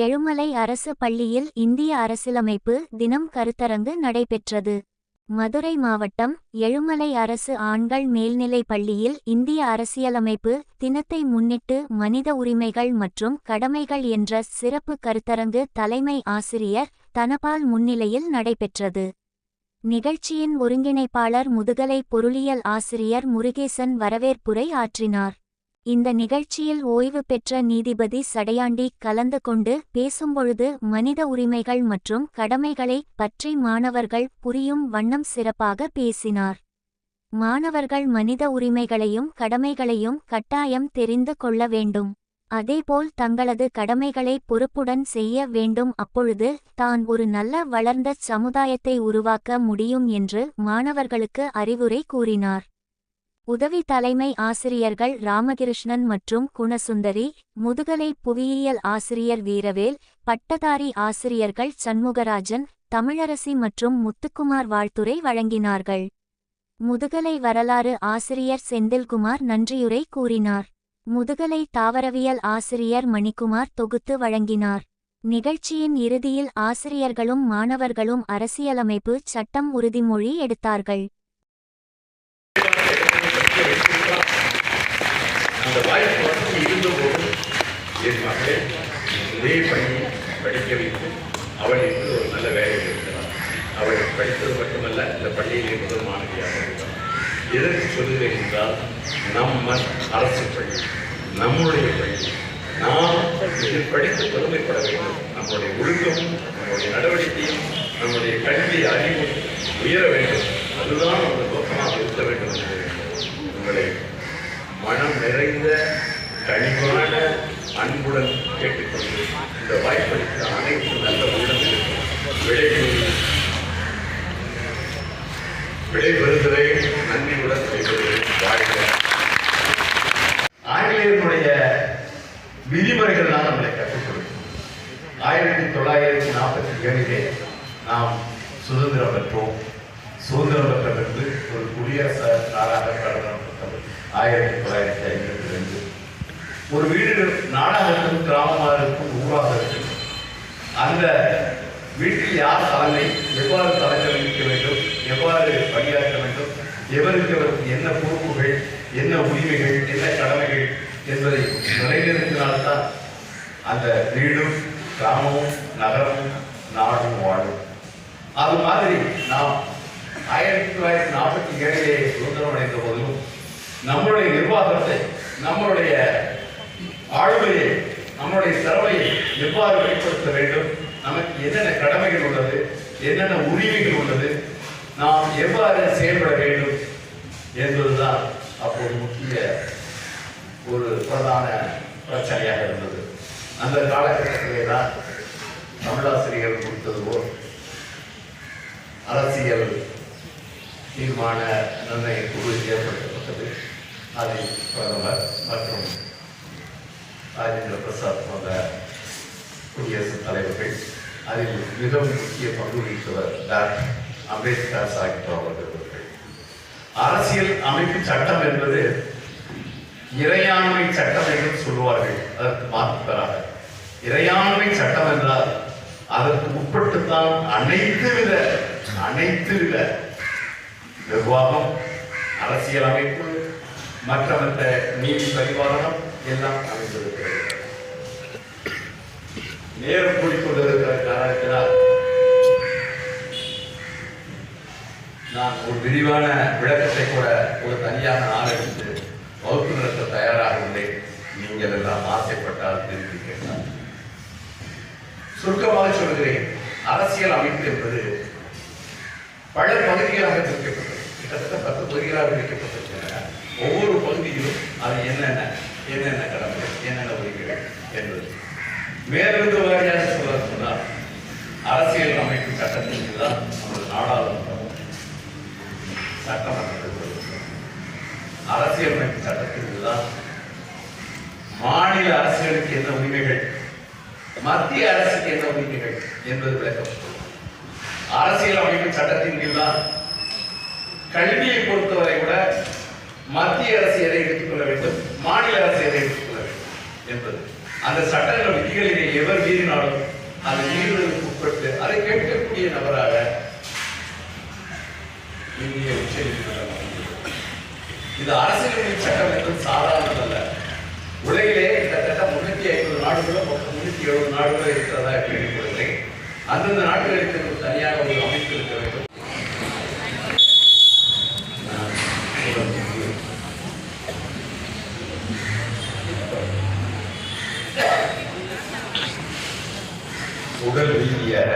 எழுமலை அரசு பள்ளியில் இந்திய அரசியலமைப்பு தினம் கருத்தரங்கு நடைபெற்றது. மதுரை மாவட்டம் எழுமலை அரசு ஆண்கள் மேல்நிலைப் பள்ளியில் இந்திய அரசியலமைப்பு தினத்தை முன்னிட்டு மனித உரிமைகள் மற்றும் கடமைகள் என்ற சிறப்பு கருத்தரங்கு தலைமை ஆசிரியர் தனபால் முன்னிலையில் நடைபெற்றது. நிகழ்ச்சியின் ஒருங்கிணைப்பாளர் முதுகலை பொருளியல் ஆசிரியர் முருகேசன் வரவேற்புரை ஆற்றினார். இந்த நிகழ்ச்சியில் ஓய்வு பெற்ற நீதிபதி சடையாண்டி கலந்து கொண்டு பேசும்பொழுது மனித உரிமைகள் மற்றும் கடமைகளை பற்றி மாணவர்கள் புரியும் வண்ணம் சிறப்பாக பேசினார். மாணவர்கள் மனித உரிமைகளையும் கடமைகளையும் கட்டாயம் தெரிந்து கொள்ள வேண்டும். அதேபோல் தங்களது கடமைகளை பொறுப்புடன் செய்ய வேண்டும். அப்பொழுது தான் ஒரு நல்ல வளர்ந்த சமுதாயத்தை உருவாக்க முடியும் என்று மாணவர்களுக்கு அறிவுரை கூறினார். உதவி தலைமை ஆசிரியர்கள் ராமகிருஷ்ணன் மற்றும் குணசுந்தரி முதுகலை புவியியல் ஆசிரியர் வீரவேல் பட்டதாரி ஆசிரியர்கள் சண்முகராஜன் தமிழரசி மற்றும் முத்துக்குமார் வாழ்த்துரை வழங்கினார்கள். முதுகலை வரலாறு ஆசிரியர் செந்தில்குமார் நன்றியுரை கூறினார். முதுகலை தாவரவியல் ஆசிரியர் மணிக்குமார் தொகுத்து வழங்கினார். நிகழ்ச்சியின் இறுதியில் ஆசிரியர்களும் மாணவர்களும் அரசியலமைப்பு சட்டம் உறுதிமொழி எடுத்தார்கள். அந்த வாய்ப்பு வந்து இருந்தபோது என் மகளை இதே பள்ளி படிக்க வைத்து அவள் என்று ஒரு நல்ல வேலையில் இருக்கிறார் அவள் படித்தது மட்டுமல்ல இந்த பள்ளியில் முதல் மாணவியாக இருக்கிறார் எதற்கு சொல்லுகிறேன் என்றால் நம்ம அரசு பள்ளி நம்முடைய பள்ளி நாம் இதில் படித்து பெருமைப்பட வேண்டும். நம்முடைய ஒழுக்கமும் நம்முடைய நடவடிக்கையும் நம்முடைய கல்வி அறிவும் உயர வேண்டும். அதுதான் நமது நோக்கமாக இருக்க வேண்டும் என்று உங்களை மனம் நிறைந்த கனிவான அன்புடன் கேட்டுக்கொண்டு இந்த வாய்ப்பளித்த அனைத்து நல்ல உள்ளங்களுக்கும் விடைபெறும் விடைபெறுகிறே நன்றியுடன் விடைபெறுகிறேன். வாழ்க. ஆங்கிலேயர்களுடைய விதிமுறைகள் தான் நம்மளை கற்றுக்கொள்ளும் ஆயிரத்தி தொள்ளாயிரத்தி நாற்பத்தி ஏழிலே நாம் சுதந்திரம் பெற்றோம். சுதந்திரம் பெற்ற பிறகு ஒரு குடியரசு நாடாக கடந்த பெற்றது ஆயிரத்தி தொள்ளாயிரத்தி ஐம்பத்தி ரெண்டு. ஒரு வீடு நாடாக இருக்கும் கிராமமாக இருக்கும் ஊராக இருக்கும் அந்த வீட்டில் யார் தலைமை எவ்வாறு தலைமை வகிக்க வேண்டும் எவ்வாறு பணியாற்ற வேண்டும் எவருக்கு அவருக்கு என்ன பொறுப்புகள் என்ன உரிமைகள் என்ன கடமைகள் என்பதை நிலைநிறுத்தினால்தான் அந்த வீடும் கிராமமும் நகரமும் நாடும் வாழும். அது மாதிரி நாம் ஆயிரத்தி தொள்ளாயிரத்தி நாற்பத்தி ஏழிலே சுதந்திரம் அடைந்த போதிலும் நம்மளுடைய நிர்வாகத்தை நம்மளுடைய ஆளுமையை நம்மளுடைய செலவையை எவ்வாறு வெளிப்படுத்த வேண்டும்? நமக்கு என்னென்ன கடமைகள் உள்ளது? என்னென்ன உரிமைகள் உள்ளது? நாம் எவ்வாறு செயல்பட வேண்டும் என்பதுதான் அப்போது முக்கிய ஒரு பிரதான பிரச்சனையாக இருந்தது. அந்த காலகட்டத்திலே தான் தமிழாசிரியர்கள் கொடுத்தது போல் அரசியல் தீர்மான நிர்ணய குழு ஏற்படுத்தப்பட்டது. அதை பிரதமர் மற்றும் ராஜேந்திர பிரசாத் போன்ற குடியரசுத் தலைவர்கள் அதில் மிகவும் முக்கிய பங்கு வகித்தவர் டாக்டர் அம்பேத்கர் சாஹிப் அவர்கள் அரசியல் அமைப்பு சட்டம் என்பது இறையாண்மை சட்டம் என்று சொல்லுவார்கள் அதற்கு மாற்றுப்பெறாக இறையாண்மை சட்டம் என்றால் அதற்கு உட்பட்டுத்தான் அனைத்து வித அனைத்து வித நிர்வாகம் அரசியல் மற்றவற்ற மற்ற மற்ற நீதி பரிபாலனம் எல்லாம் அமைந்திருக்கிறது நேரம் கூடிக்கொண்டிருக்கிற காரணத்தினால் நான் ஒரு விரிவான விளக்கத்தை கூட ஒரு தனியாக ஆரம்பித்து வகுப்பு நடத்த தயாராக உள்ளேன். நீங்கள் எல்லாம் ஆசைப்பட்டால் திருப்பி கேட்டால் சுருக்கமாக சொல்கிறேன். அரசியல் அமைப்பு என்பது பல பகுதிகளாக பிரிக்கப்பட்டது. கிட்டத்தட்ட பத்து பகுதிகளாக பிரிக்கப்பட்டிருக்கின்றன. ஒவ்வொரு அது என்னென்ன என்னென்ன கடமை என்னென்ன உரிமைகள் என்பது. மேலிருந்து வகையாக சொல்ல சொன்னால் அரசியல் அமைப்பு சட்டத்தின் தான் நமது நாடாளுமன்றமும் சட்டமன்றத்தில் அரசியல் அமைப்பு சட்டத்தின் தான் மாநில அரசுகளுக்கு என்ன உரிமைகள் மத்திய அரசுக்கு என்ன உரிமைகள் என்பது விளக்கம் அரசியல் அமைப்பு சட்டத்தின் கீழ் தான் கல்வியை பொறுத்தவரை கூட மத்திய அரசு எதை மாநில அரசு என்பது. அந்த சட்டங்கள் விதிகளிலே எவர் மீறினாலும் அந்த மீறுதலுக்கு உட்பட்டு அதை கேட்கக்கூடிய நபராக இந்திய உச்ச நீதிமன்றம் இது அரசியலமைப்பு சட்டம் என்றும் சாதாரணம் அல்ல உலகிலே கிட்டத்தட்ட முன்னூத்தி ஐம்பது நாடுகளும் முன்னூத்தி எழுபது நாடுகளும் இருக்கிறதா கேள்விப்படுகிறேன் அந்தந்த நாடுகளுக்கு தனியாக ஒரு அமைப்பு இருக்க வேண்டும். உடல் ரீதியாக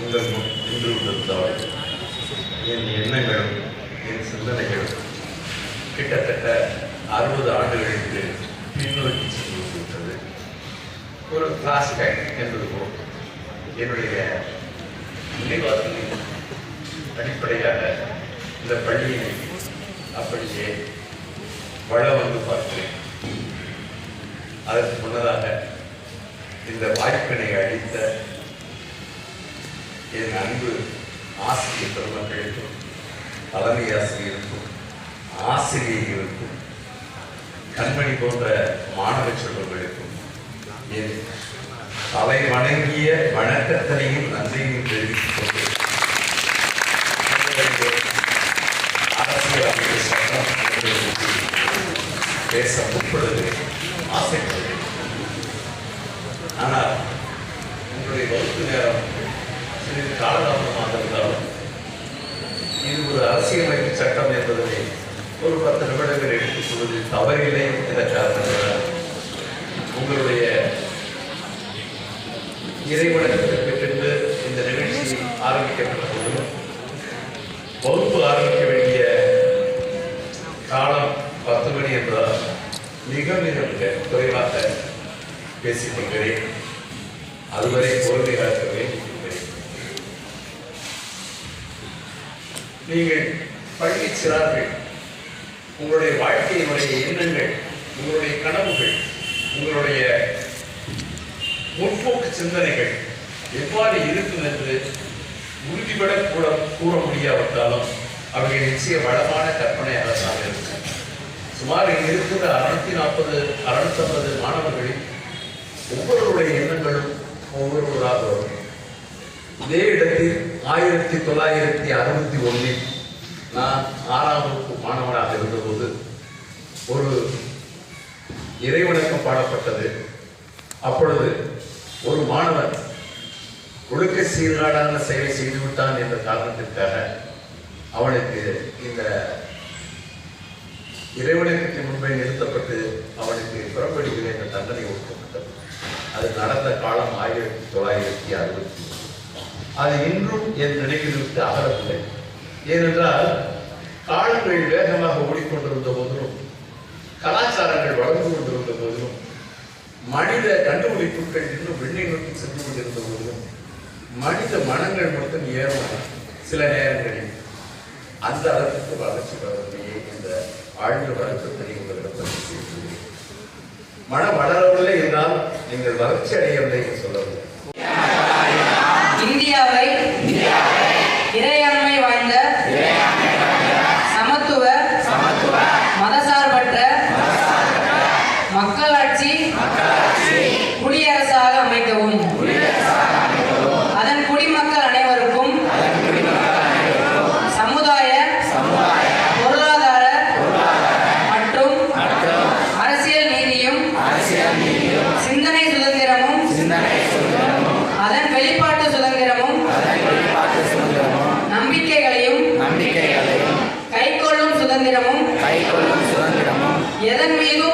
உங்கள் நின்று கொண்டிருந்தால் என் எண்ணங்களும் என் சிந்தனைகளும் கிட்டத்தட்ட அறுபது ஆண்டுகளுக்கு பின்னோக்கி சென்று விட்டது ஒரு கிளாஸ்பேக் என்பது போல் என்னுடைய நினைவாற்றலின் அடிப்படையாக இந்த பள்ளியை அப்படியே வள வந்து பார்க்கிறேன். அதற்கு முன்னதாக இந்த வாய்ப்பினை அளித்த என் அன்பு ஆசிரியர் பெருமக்களுக்கும் தலைமை ஆசிரியருக்கும் ஆசிரியர்களுக்கும் கண்மணி போன்ற மாணவ செல்வங்களுக்கும் என் தலை வணங்கிய வணக்கத்தினையும் நன்றியும் தெரிவித்துக் கொண்டு அரசியல் அமைப்பு சட்டம் பேச முற்படுகிறேன். ஆசைப்படுகிறேன். ஆனால் உங்களுடைய வகுப்பு நேரம் சிறிது காலதாமதமாக இருந்தாலும் இது ஒரு அரசியலமைப்பு சட்டம் என்பதனை ஒரு பத்து நிமிடங்கள் எடுத்துக் கொள்வது தவறில்லை என காரணத்தினால் உங்களுடைய இறைவனத்தை பெற்று இந்த நிகழ்ச்சி ஆரம்பிக்கப்பட்ட போதும் வகுப்பு ஆரம்பிக்க வேண்டிய காலம் பத்து மணி என்றால் மிக மிக மிக குறைவாக பேசிக் கொள்கிறேன் அதுவரை கோரிக்கை காக்கவே நீங்கள் பள்ளி சிறார்கள். உங்களுடைய வாழ்க்கையினுடைய எண்ணங்கள். உங்களுடைய கனவுகள் உங்களுடைய முற்போக்கு சிந்தனைகள் எவ்வாறு இருக்கும் என்று உறுதிபட கூட கூற முடியாவிட்டாலும் அவர்கள் நிச்சய வளமான கற்பனை தான் இருக்கும். சுமார் இருக்கிற அறுநூத்தி நாற்பது அறுநூத்தம்பது மாணவர்களில் ஒவ்வொருவருடைய எண்ணங்களும் ஒவ்வொருவராக வரும். இதே இடத்தில் ஆயிரத்தி தொள்ளாயிரத்தி அறுபத்தி ஒன்றில் நான் ஆறாம் வகுப்பு மாணவனாக இருந்தபோது ஒரு இறைவணக்கம் பாடப்பட்டது. அப்பொழுது ஒரு மாணவன் ஒழுக்க சீர்காடான செயலை செய்துவிட்டான் என்ற காரணத்திற்காக அவனுக்கு இந்த இறைவணக்கத்தின் முன்பே நிறுத்தப்பட்டு அவனுக்கு புறப்படுகிற என்ற தண்டனை கொடுக்கப்பட்டது அது நடந்த காலம் ஆயிரத்தி தொள்ளாயிரத்தி அறுபத்தி அது இன்றும் என் நினைவில் விட்டு அகலவில்லை. ஏனென்றால் காலங்கள் வேகமாக ஓடிக்கொண்டிருந்த போதிலும் கலாச்சாரங்கள் வளர்ந்து கொண்டிருந்த போதிலும் மனித கண்டுபிடிப்புகள் இன்னும் விண்ணை நோக்கி சென்று கொண்டிருந்த போதிலும் மனித மனங்கள் மட்டும் ஏறும் சில நேரங்களில் அந்த அளவுக்கு வளர்ச்சி வரவில்லையே இந்த ஆழ்ந்த வருத்தத்தை உங்களிடம் மனம் வளரவில்லை என்றால் நீங்கள் வளர்ச்சி அடையவில்லை என்று சொல்லவில்லை அதன் வெளிப்பாட்டு சுதந்திரமும் நம்பிக்கைகளையும் நம்பிக்கைகளையும் கைக்கொள்ளும் சுதந்திரமும் கைக்கொள்ளும் சுதந்திரமும் எதன் மீதும்